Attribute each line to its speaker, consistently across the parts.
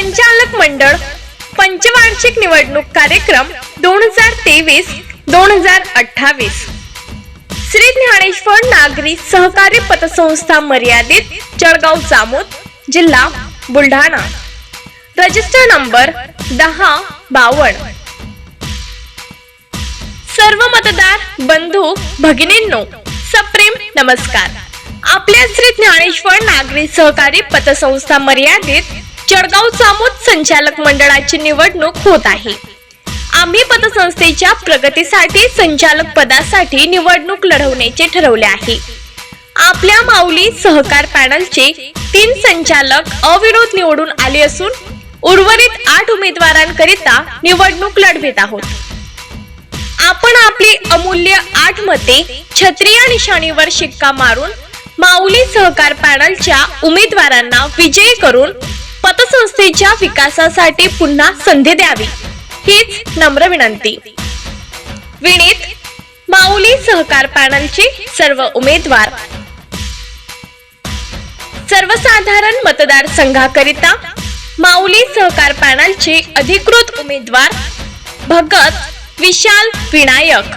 Speaker 1: संचालक मंडळ पंचवार्षिक निवडणूक कार्यक्रम दोन हजार तेवीस दोन हजार अठ्ठावीस. श्री ज्ञानेश्वर नागरी सहकारी पतसंस्था मर्यादित जळगाव जामोद जिल्हा बुलढाणा. रजिस्टर नंबर दहा बावन्न. सर्व मतदार बंधू भगिनींनो सप्रेम नमस्कार. आपल्या श्री ज्ञानेश्वर नागरी सहकारी पतसंस्था मर्यादित जळगाव चामोद संचालक मंडळाची निवडणूक होत आहे. आम्ही पतसंस्थेच्या प्रगतीसाठी संचालक पदासाठी निवडणूक लढवण्याचे ठरवले आहे. आपल्या माऊली सहकार पॅनलचे तीन संचालक अविरोध निवडून आले असून उर्वरित आठ उमेदवारांकरिता निवडणूक लढवित आहोत. आपण आपली अमूल्य आठ मते छत्रीय निशाणीवर शिक्का मारून माऊली सहकार पॅनलच्या उमेदवारांना विजयी करून पतसंस्थेच्या विकासासाठी पुन्हा संधी द्यावी हीच नम्र विनंती. विनीत माऊली सहकार पॅनलचे सर्व उमेदवार. सर्वसाधारण मतदारसंघाकरिता माऊली सहकार पॅनलचे अधिकृत उमेदवार भगत विशाल विनायक.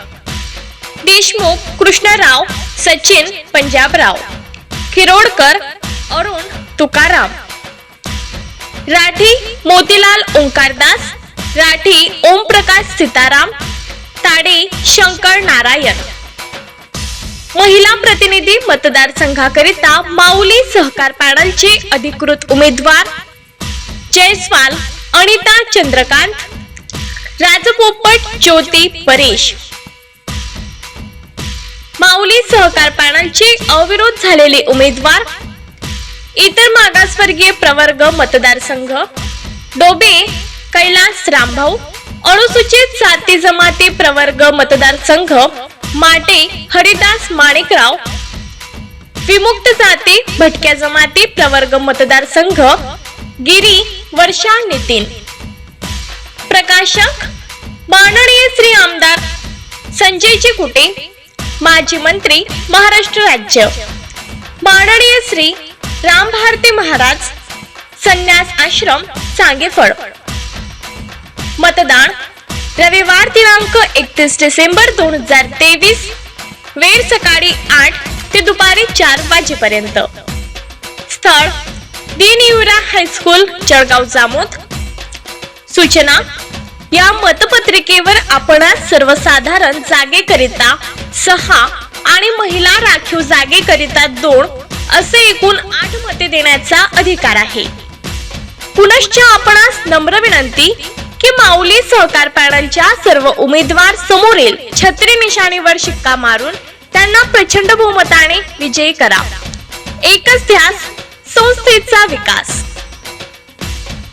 Speaker 1: देशमुख कृष्णराव सचिन पंजाबराव. खिरोडकर अरुण तुकाराम. राठी मोतीलाल ओंकारदास राठी ओमप्रकाश सीताराम ताडे शंकर नारायण. महिला प्रतिनिधी मतदारसंघाकरिता माऊली सहकार पॅनलचे अधिकृत उमेदवार जयस्वाल अनिता चंद्रकांत राजपोपट ज्योती परेश. माऊली सहकार पॅनलचे अविरोध झालेले उमेदवार इतर मागासवर्गीय प्रवर्ग मतदारसंघ. डोबे कैलास रामभाऊ अनुसूचित जाती जमाती प्रवर्ग मतदारसंघ माटे हरिदास माणिकराव विमुक्त जाती भटक्या जमाती प्रवर्ग मतदारसंघ गिरी वर्षा नितीन. प्रकाशक माननीय श्री आमदार संजयजी कुटे माजी मंत्री महाराष्ट्र राज्य. माननीय श्री राम भारती महाराज संन्यास आश्रम सांगेफळ. मतदान रविवार दिनांक एकतीस डिसेंबर दोन हजार तेवीस वेळ सकाळी आठ ते दुपारी चार वाजेपर्यंत. स्थळ दिन युरा हायस्कूल जळगाव जामोद. सूचना या मतपत्रिकेवर आपण सर्वसाधारण जागेकरिता सहा आणि महिला राखीव जागेकरिता दोन असे एकूण आठ मते देण्याचा अधिकार आहे. पुनश्च आपणास नम्र विनंती की माऊली सहकार पॅनलच्या सर्व उमेदवार समोरील छत्री निशाणीवर शिक्का मारून त्यांना प्रचंड बहुमताने विजयी करा. एकच ध्यास संस्थेचा विकास.